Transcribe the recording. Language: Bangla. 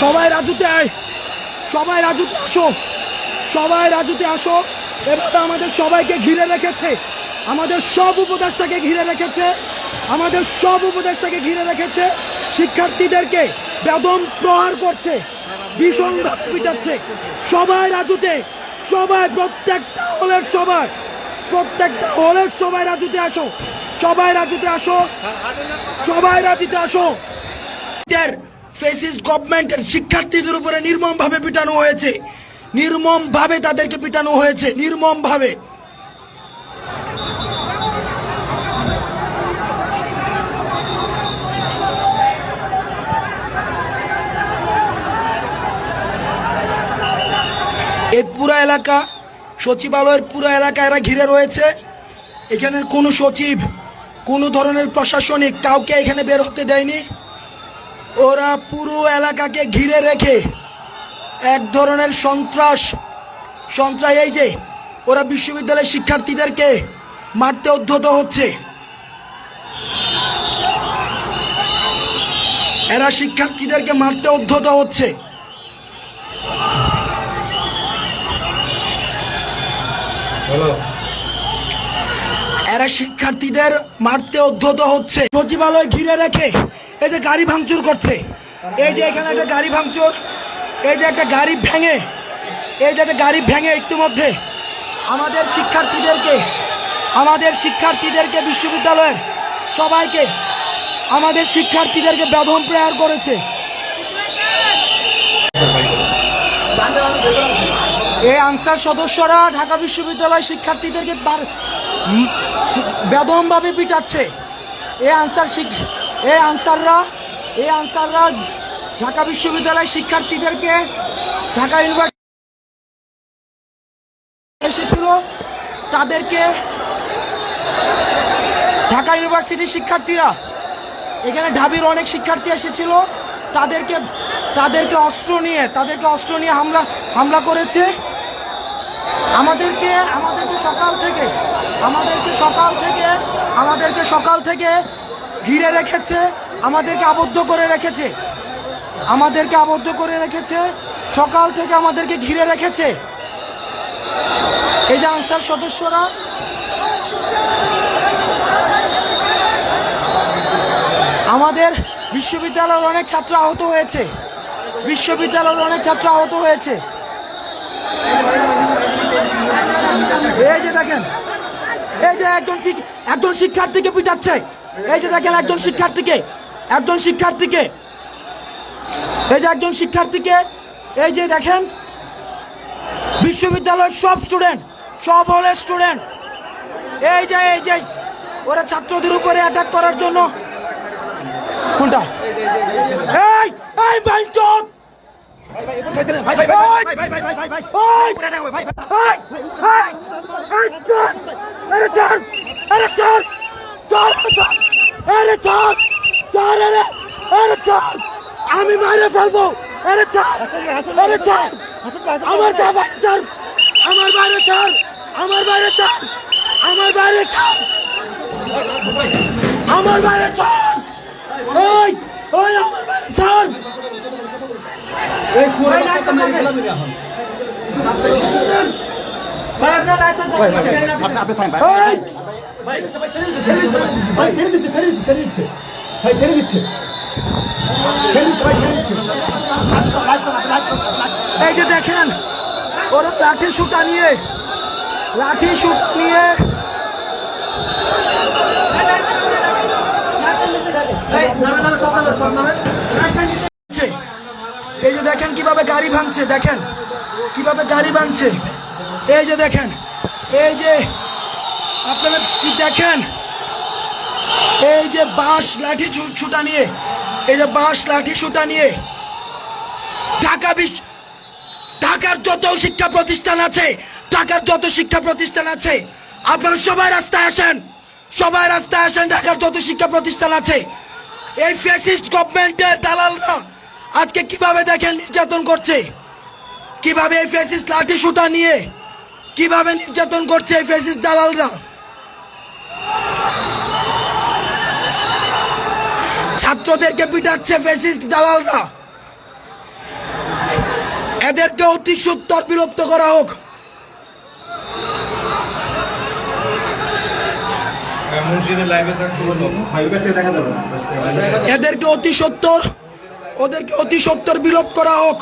সবাই রাজুতে আয়। সবাই রাজুতে আসো। সবাই রাজুতে আসো। এভাবে আমাদের সবাইকে ঘিরে রেখেছে। আমাদের সব উপদেশটাকে ঘিরে রেখেছে। আমাদের সব উপদেশটাকে ঘিরে রেখেছে। শিক্ষার্থীদেরকে বেদম প্রহার করছে। ভীষণ পিটাচ্ছে। সবাই রাজুতে। সবাই, প্রত্যেকটা হলের সবাই। প্রত্যেকটা হলের সবাই রাজুতে আসো। সবাই রাজুতে আসো। সবাই রাজুতে আসো। ফেসিস্ট গভর্নমেন্টের শিক্ষার্থীদের উপরে নির্মম ভাবে পিটানো হয়েছে। নির্মম ভাবে তাদেরকে পিটানো হয়েছে। নির্মম ভাবে এই পুরো এলাকা, সচিবালয়ের পুরো এলাকা এরা ঘিরে রয়েছে। এখানের কোনো সচিব, কোনো ধরনের প্রশাসনিক কাউকে এখানে বের হতে দেয়নি। ওরা পুরো এলাকাকে ঘিরে রেখে এক ধরনের সন্ত্রাস সন্ত্রাস এই যে ওরা বিশ্ববিদ্যালয়ের শিক্ষার্থীদেরকে মারতে উদ্ধত হচ্ছে। এরা শিক্ষার্থীদেরকে মারতে উদ্ধত হচ্ছে। এরা শিক্ষার্থীদের মারতে উদ্ধত হচ্ছে। সচিবালয় ঘিরে রেখে এই যে গাড়ি ভাঙচুর করছে। এই যে এখানে একটা গাড়ি ভাঙচুর, এই যে একটা গাড়ি ভেঙে, এই যে একটা গাড়ি ভেঙে ইতিমধ্যে আমাদের শিক্ষার্থীদেরকে আমাদের শিক্ষার্থীদেরকে বিশ্ববিদ্যালয়ের সবাইকে, আমাদের শিক্ষার্থীদেরকে বেদম প্রয়ার করেছে। এই আনসার সদস্যরা ঢাকা বিশ্ববিদ্যালয় শিক্ষার্থীদেরকে বেদমভাবে পিটাচ্ছে। এই আনসার শিক- এই আনসাররা এই আনসাররা ঢাকা বিশ্ববিদ্যালয় শিক্ষার্থীদেরকে ঢাকা ইউনিভার্সিটি তাদেরকে ঢাকা ইউনিভার্সিটির শিক্ষার্থীরা, এখানে ঢাবির অনেক শিক্ষার্থী এসেছিল। তাদেরকে তাদেরকে অস্ত্র নিয়ে, তাদেরকে অস্ত্র নিয়ে হামলা হামলা করেছে। আমাদেরকে আমাদেরকে সকাল থেকে, আমাদেরকে সকাল থেকে, আমাদেরকে সকাল থেকে ঘিরে রেখেছে, আমাদেরকে আবদ্ধ করে রেখেছে। আমাদেরকে আবদ্ধ করে রেখেছে, সকাল থেকে আমাদেরকে ঘিরে রেখেছে। এই যে আনসার সদস্যরা, আমাদের বিশ্ববিদ্যালয়ের অনেক ছাত্র আহত হয়েছে। বিশ্ববিদ্যালয়ের অনেক ছাত্র আহত হয়েছে। এই যে দেখেন, এই যে একজন একজন শিক্ষার্থীকে পিটাচ্ছে। এই যে দেখেন একজন শিক্ষার্থীকে একজন শিক্ষার্থীকে, এই যে একজন শিক্ষার্থীকে, এই যে দেখেন, বিশ্ববিদ্যালয়ের সব স্টুডেন্ট সব হলের স্টুডেন্ট এই যে এই যে, ওরা ছাত্রদের উপরে অ্যাটাক করার জন্য। কোনটা? এই এই বাইঞ্চন আমি মারে ফেলব, আরে চার আরে চার আমার বাইরে চার আমার বাইরে চার আমার বাইরে চার আমার বাইরে চার আমার বাইরে চার ওই ওই আমার বাইরে চার ওই এই যে দেখেন, ওরা লাঠি সুটা নিয়ে, লাঠি সুটা নিয়ে। এই যে দেখেন কীভাবে গাড়ি ভাঙছে, দেখেন কীভাবে গাড়ি ভাঙছে। এই যে দেখেন, এই যে আপনারা দেখেন, এই যে বাঁশ লাঠি ছুটা নিয়ে, এই যে বাঁশ লাঠি সুটা নিয়ে ঢাকা বিশ্ব ঢাকার যত শিক্ষা প্রতিষ্ঠান আছে, ঢাকার যত শিক্ষা প্রতিষ্ঠান আছে, আপনারা সবাই রাস্তায় আসেন, সবাই রাস্তায় আসেন, ঢাকার যত শিক্ষা প্রতিষ্ঠান আছে, এই ফ্যাসিস্ট গভর্নমেন্টের দালালরা আজকে কীভাবে দেখেন নির্যাতন করছে? কীভাবে এই ফ্যাসিস্ট লাঠি সুতা নিয়ে কীভাবে নির্যাতন করছে এই ফ্যাসিস্ট দালালরা? ছাত্রদেরকে পিটাচ্ছে ফ্যাসিস্ট দালালরা। এদেরকে অতি সত্তর বিলুপ্ত করা হোক। এদেরকে অতি সত্তর, ওদেরকে অতি সত্তর বিলোপ করা হোক।